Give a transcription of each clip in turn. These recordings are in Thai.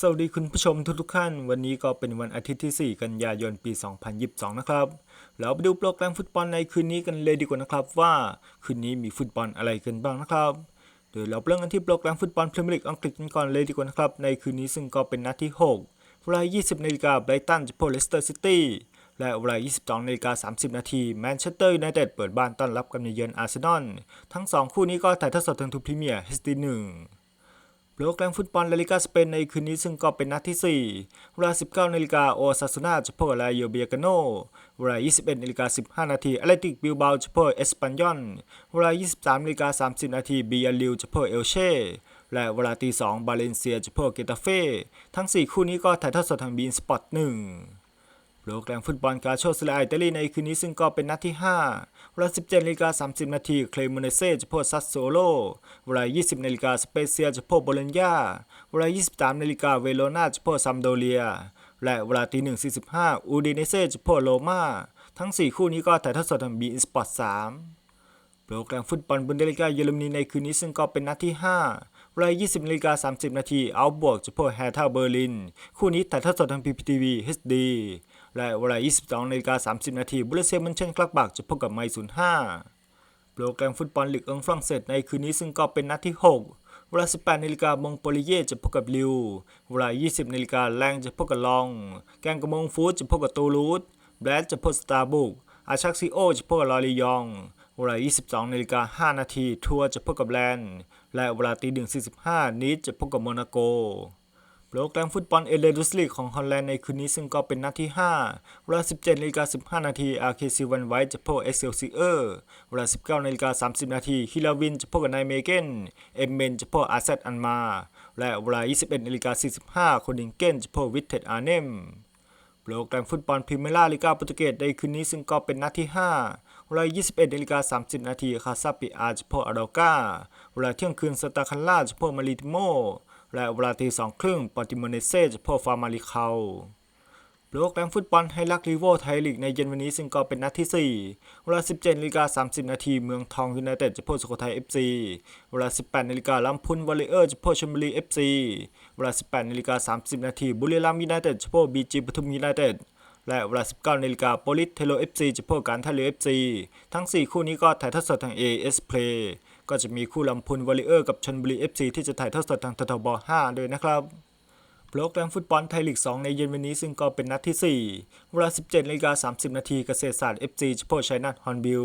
สวัสดีคุณผู้ชมทุกๆท่าน วันนี้ก็เป็นวันอาทิตย์ที่ 4 กันยายนปี 2022 นะครับ เราไปดูโปรแกรมฟุตบอลในคืนนี้กันเลยดีกว่านะครับว่าคืนนี้มีฟุตบอลอะไรกันบ้างนะครับโดยเราเริ่มกันที่โปรแกรมฟุตบอลพรีเมียร์ลีกอังกฤษกันก่อนเลยดีกว่านะครับในคืนนี้ซึ่งก็เป็นนัดที่6เวลา 20นาฬิกาไบรตันจะพบเลสเตอร์ซิตี้และเวลา 22นาฬิกา30 นาทีแมนเชสเตอร์ยูไนเต็ดเปิดบ้านต้อนรับกับเยือนอาร์เซนอลทั้ง 2 คู่นี้ก็ถ่ายทอดสดทางทูพรีเมียร์ HD1 โปรแรงฟุตบอลลาลิกาสเปนในคืนนี้ซึ่งก็เป็นนัดที่ 4 เวลา 19นาฬิกาโอซาซูนาจะพบกับลาโยเบียกาโน เวลา 21นาฬิกา15 นาทีแอตเลติกบิลบาจะพบเอสปันยอน เวลา 23นาฬิกา30 นาทีบียาลิวจะพบเอลเช่และเวลาตี2บาเลนเซียจะพบกับเกตาเฟ่ ทั้ง 4 คู่นี้ก็ถ่ายทอดสดทางบีนสปอร์ต1 โปรแกรมฟุตบอลกาโชสลาอิตาลีในคืนนี้ซึ่งก็เป็นนัดที่ 5เวลา17นาฬิกา30 นาทีเคลมเนเซ่จะพบซัสโซโลเวลา 20นาฬิกาสเปเซียจะพบโบโลญญาเวลา 23นาฬิกาเวโรนาจะพบซัมโดเลีย และเวลาตี1.45อูดิเนเซ่จะพบโรมาทั้ง 4 คู่นี้ก็ถ่ายทอดสดทางบีอินสปอร์ต3โปรแกรมฟุตบอลบุนเดลิกาเยอรมนีในคืนนี้ซึ่งก็เป็นนัดที่ 5เวลา 20นาฬิกา30 นาทีเอาบวกจะพบแฮท่าเบอร์ลิน คู่นี้ถ่ายทอดสดทาง PPTV HD และเวลา 22นาฬิกา30 นาทีบุรเซียมันเชนกลักบักจะพบกับไมศูนย์5โปรแกรมฟุตบอลลีกอังฝรั่งเศสในคืนนี้ซึ่งก็เป็นนัดที่ 6 เวลา 18นาฬิกามงโปลีเย่จะพบกับลิว เวลา 20นาฬิกาแรงจะพบกับลอง แกงกระมงฟูดจะพบกับตูลูสแบรดจะพบสตาร์บุก อาชักซิโอจะพบกับลอรียอง เวลา 22นาฬิกา5นาทีทัวร์จะพบกับแลนด์ และเวลาตี1.45นิดจะพบกับโมนาโก โปรแกรมฟุตบอลเอเลดุสลีกของฮอลแลนด์ในคืนนี้ซึ่งก็เป็นนัดที่5เวลา 17นาฬิกา15 นาทีอาร์เคซิวันไวท์จะพบเอ็กเซลซีเออร์เวลา 19นาฬิกา30 นาทีฮิลาวินจะพบกับไนเมเกนเอมเมนจะพบอาร์เซตอันมา และเวลา 21นาฬิกา45โคดิงเกนจะพบวิทเทดอาร์เนมโปรแกรมฟุตบอลพรีเมียร์ลีกาโปรตุเกสในคืนนี้ซึ่งก็เป็นนัดที่ 5 เวลา 21นาฬิกา30 นาทีคาซาปิอาจะพบอาราก้าเวลาเที่ยงคืนสตาคันล่าจะพบมาริติโม และเวลาตีสองครึ่งปอติโมเนเซจะพบฟาร์มาริเคาโปรแกรมฟุตบอลไฮลักลีโวไทยลีกในเย็นวันนี้ซึ่งก็เป็นนัดที่ 4 เวลา 17นาฬิกา30 นาทีเมืองทองยูไนเต็ดจะพบสุโขทัย FC เวลา 18นาฬิกาลำพูนวอลเลเยอร์จะพบชลบุรี FC เวลา 18นาฬิกา30 นาทีบุรีรัมย์ยูไนเต็ดจะพบบีจีปทุมยูไนเต็ดและเวลา 19นาฬิกาโปลิสเทโล FC จะพบการท่าเรือ FC ทั้ง 4 คู่นี้ก็ถ่ายทอดสดทาง AS Play ก็จะมีคู่ลำพูนวอลเลเยอร์กับชนบุรี FC ที่จะถ่ายทอดสดทางททบ 5 ด้วยนะครับโปรแกรมฟุตบอลไทยลีก 2 ในเย็นวันนี้ซึ่งก็เป็นนัดที่ 4 เวลา 17นาฬิกา30 นาทีเกษตรศาสตร์ FC จะพบชัยนาทฮอนบิล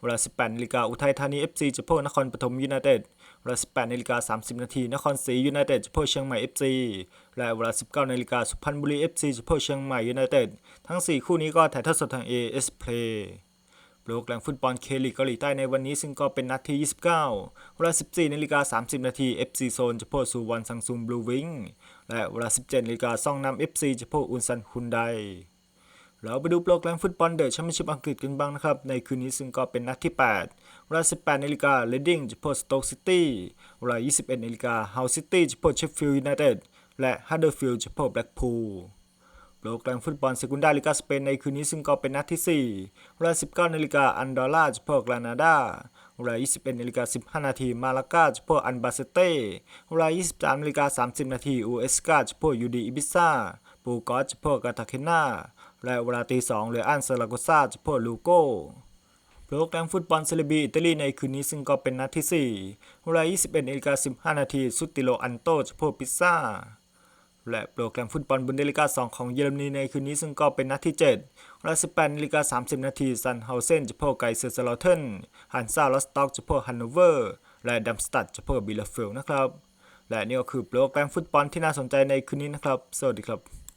เวลา 18นาฬิกาอุทัยธานี FC จะพบนครปฐมยูไนเต็ด เวลา 18นาฬิกา30 นาทีนครศรียูไนเต็ดจะพบเชียงใหม่ FC และเวลา 19นาฬิกาสุพรรณบุรี FC จะพบเชียงใหม่ยูไนเต็ด ทั้ง 4 คู่นี้ก็ถ่ายทอดสดทาง AS Play โปรแกรมฟุตบอลเคลีกเกาหลีใต้ในวันนี้ซึ่งก็เป็นนัดที่ 29 เวลา 14นาฬิกา30 นาที FC โซนจะพบสุวรรณซังซุงบลูวิงและเวลา 17นาฬิกาซ่องนำ FC จะพบอุนซันฮุนไดเราไปดูโปรแกรมฟุตบอลเดอะแชมเปี้ยนชิพอังกฤษกันบ้างนะครับ ในคืนนี้ซึ่งก็เป็นนัดที่ 8 เวลา 18นาฬิกาเลดดิ้งจะพบสโต๊กซิตี้เวลา 21นาฬิกาเฮาซิตี้จะพบเชฟฟิลด์ยูไนเต็ดและฮัดเดอร์ฟิลด์จะพบแบล็กพูล โปรแกรมฟุตบอลเซกุนดาลิกาสเปนในคืนนี้ซึ่งก็เป็นนัดที่ 4 เวลา 19นาฬิกาอันดอร่าจะพบกรานาดา เวลา 21นาฬิกา15 นาทีมาลากาจะพบอันบาเซเต้ เวลา 23นาฬิกา30 นาทีอูเอสกาจะพบยูดีอิบิซาปูกอสจะพบกาตาเคนาและเวลาตี2เหลืออันเซราโกซาจะพบลูโกโปรแกรมฟุตบอลเซเลบีอิตาลีในคืนนี้ซึ่งก็เป็นนัดที่ 4 เวลา 21นาฬิกา15 นาทีซุติโลอันโตจะพบปิซซ่า และโปรแกรมฟุตบอลบุนเดลิกา 2 ของเยอรมนีในคืนนี้ซึ่งก็เป็นนัดที่7เวลา18นาฬิกา30 นาทีซันเฮาเซนจะพบไกเซอร์สลอเทนฮันซาลอสต็อกจะพบฮันโนเวอร์ และดัมสตัดจะพบบิลเลฟิลนะครับ และนี่ก็คือโปรแกรมฟุตบอลที่น่าสนใจในคืนนี้นะครับ สวัสดีครับ